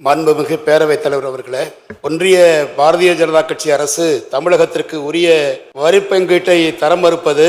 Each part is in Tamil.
மாண்புமிகு பேரவைத் தலைவர் அவர்களே ஒன்றிய பாரதிய ஜனதா கட்சி அரசு தமிழகத்திற்கு உரிய வரி பங்கீட்டை தர மறுப்பது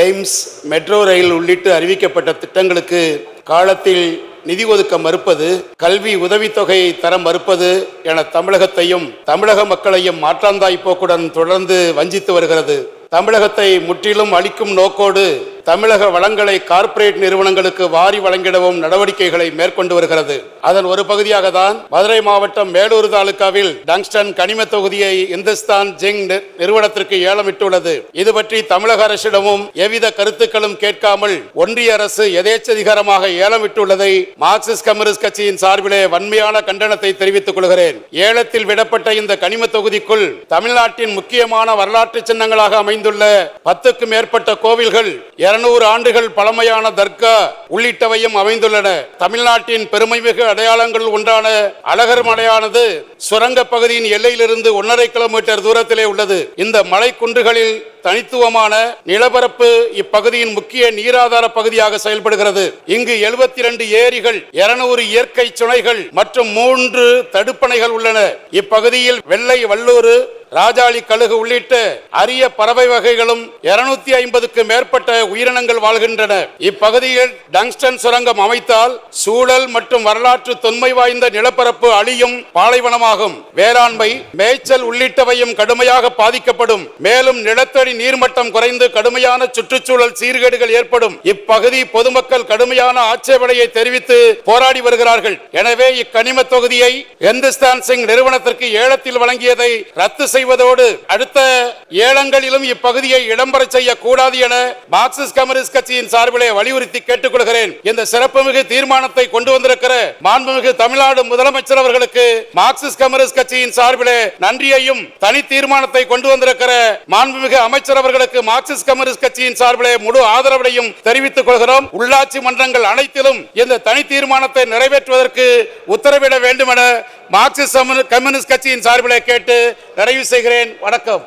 எய்ம்ஸ் மெட்ரோ ரயில் உள்ளிட்டு அறிவிக்கப்பட்ட திட்டங்களுக்கு காலத்தில் நிதி ஒதுக்க மறுப்பது கல்வி உதவித்தொகை தர மறுப்பது என தமிழகத்தையும் தமிழக மக்களையும் மாற்றாந்தாய் போக்குடன் தொடர்ந்து வஞ்சித்து வருகிறது. தமிழகத்தை முற்றிலும் அளிக்கும் நோக்கோடு தமிழக வளங்களை கார்ப்பரேட் நிறுவனங்களுக்கு வாரி வழங்கிடவும் நடவடிக்கைகளை மேற்கொண்டு வருகிறது. அதன் ஒரு பகுதியாக தான் மதுரை மாவட்டம் மேலூர் தாலுகாவில் டங்ஸ்டன் கனிம தொகுதியை இந்துஸ்தான் ஜிங் நிறுவனத்திற்கு ஏலமிட்டுள்ளது. இது பற்றி தமிழக அரசிடமும் எவ்வித கருத்துக்களும் கேட்காமல் ஒன்றிய அரசு எதேச்சதிகாரமாக ஏலமிட்டுள்ளதை மார்க்சிஸ்ட் கம்யூனிஸ்ட் கட்சியின் சார்பிலே வன்மையான கண்டனத்தை தெரிவித்துக் கொள்கிறேன். ஏலத்தில் விடப்பட்ட இந்த கனிம தொகுதிக்குள் தமிழ்நாட்டின் முக்கியமான வரலாற்று சின்னங்களாக அமைந்துள்ள பத்துக்கும் மேற்பட்ட கோவில்கள் அறுநூறு ஆண்டுகள் பழமையான தர்கா உள்ளிட்டவையும் அமைந்துள்ளன. தமிழ்நாட்டின் பெருமைமிகு அடையாளங்கள் ஒன்றான அழகர் மலையானது சுரங்க பகுதியின் எல்லையிலிருந்து ஒன்றரை கிலோமீட்டர் தூரத்திலே உள்ளது. இந்த மலை குன்றுகளில் தனித்துவமான நிலப்பரப்பு இப்பகுதியின் முக்கிய நீராதார பகுதியாக செயல்படுகிறது. இங்கு 72 ஏரிகள் 200 இயற்கை சுனைகள் மற்றும் மூன்று தடுப்பணைகள் உள்ளன. இப்பகுதியில் வெள்ளை வல்லூர் ராஜாளி கழுகு உள்ளிட்ட அரிய பறவை வகைகளும் 250 ஐம்பதுக்கு மேற்பட்ட உயிரினங்கள் வாழ்கின்றன. இப்பகுதியில் டங்ஸ்டன் சுரங்கம் அமைத்தால் சூழல் மற்றும் வரலாற்று தொன்மை வாய்ந்த நிலப்பரப்பு அழியும் பாலைவனமாகும். வேளாண்மை மேய்ச்சல் உள்ளிட்டவையும் கடுமையாக பாதிக்கப்படும். மேலும் நிலத்தடி நீர்மட்டம் குறைந்து கடுமையான சுற்றுச்சூழல் சீர்கேடுகள் ஏற்படும். இப்பகுதி பொதுமக்கள் கடுமையான ஆட்சேபனையை தெரிவித்து போராடி வருகிறார்கள். எனவே இக்கனிம தொகுதியை இந்துஸ்தான் சிங் நிறுவனத்திற்கு ஏலத்தில் வழங்கியதை ரத்து செய்வதோடு அடுத்த ஏலங்களிலும் இப்பகுதியை இடம்பெற செய்யக்கூடாது என மார்க்சிஸ்ட் கம்யூனிஸ்ட் கட்சியின் சார்பிலே வலியுறுத்தி கேட்டுக்கொள்கிறேன். இந்த சிறப்புமிகு தீர்மானத்தை கொண்டு வந்திருக்கிற மாண்புமிகு தமிழ்நாடு முதலமைச்சர் அவர்களுக்கு மார்க்சிஸ்ட் கம்யூனிஸ்ட் கட்சியின் சார்பிலே நன்றியையும் தனி தீர்மானத்தை கொண்டு வந்திருக்கிற மாண்புமிகு அமைச்சர் அவர்களுக்கு மார்க்சிஸ்ட் கம்யூனிஸ்ட் கட்சியின் சார்பிலே முழு ஆதரவையும் தெரிவித்துக் கொள்கிறோம். உள்ளாட்சி மன்றங்கள் அனைத்திலும் இந்த தனி தீர்மானத்தை நிறைவேற்றுவதற்கு உத்தரவிட வேண்டும் என மார்க்சிஸ்ட் கம்யூனிஸ்ட் கட்சியின் சார்பிலே கேட்டு நிறைவு செய்கிறேன். வணக்கம்.